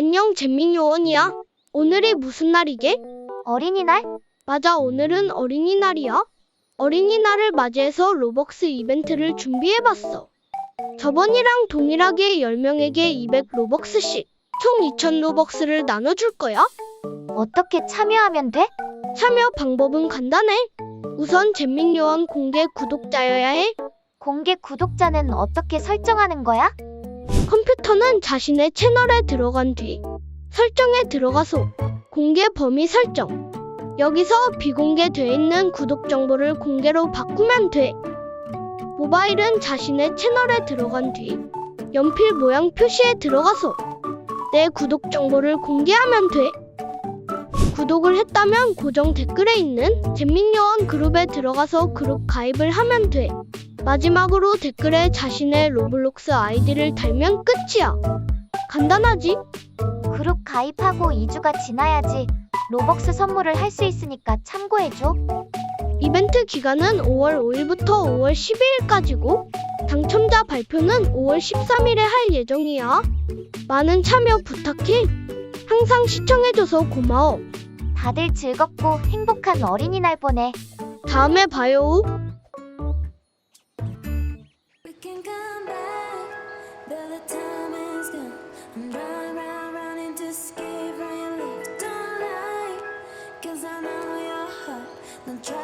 안녕 잼민 요원이야. 오늘이 무슨 날이게? 어린이날? 맞아 오늘은 어린이날이야. 어린이날을 맞이해서 로벅스 이벤트를 준비해봤어. 저번이랑 동일하게 10명에게 200 로벅스씩 총 2000 로벅스를 나눠줄 거야. 어떻게 참여하면 돼? 참여 방법은 간단해. 우선 잼민 요원 공개 구독자여야 해. 공개 구독자는 어떻게 설정하는 거야? 컴퓨터는 자신의 채널에 들어간 뒤 설정에 들어가서 공개 범위 설정. 여기서 비공개돼 있는 구독 정보를 공개로 바꾸면 돼. 모바일은 자신의 채널에 들어간 뒤 연필 모양 표시에 들어가서 내 구독 정보를 공개하면 돼. 구독을 했다면 고정 댓글에 있는 잼민요원 그룹에 들어가서 그룹 가입을 하면 돼. 마지막으로 댓글에 자신의 로블록스 아이디를 달면 끝이야. 간단하지? 그룹 가입하고 2주가 지나야지 로벅스 선물을 할 수 있으니까 참고해줘. 이벤트 기간은 5월 5일부터 5월 12일까지고 당첨자 발표는 5월 13일에 할 예정이야. 많은 참여 부탁해. 항상 시청해줘서 고마워. 다들 즐겁고 행복한 어린이날 보내. 다음에 봐요. 난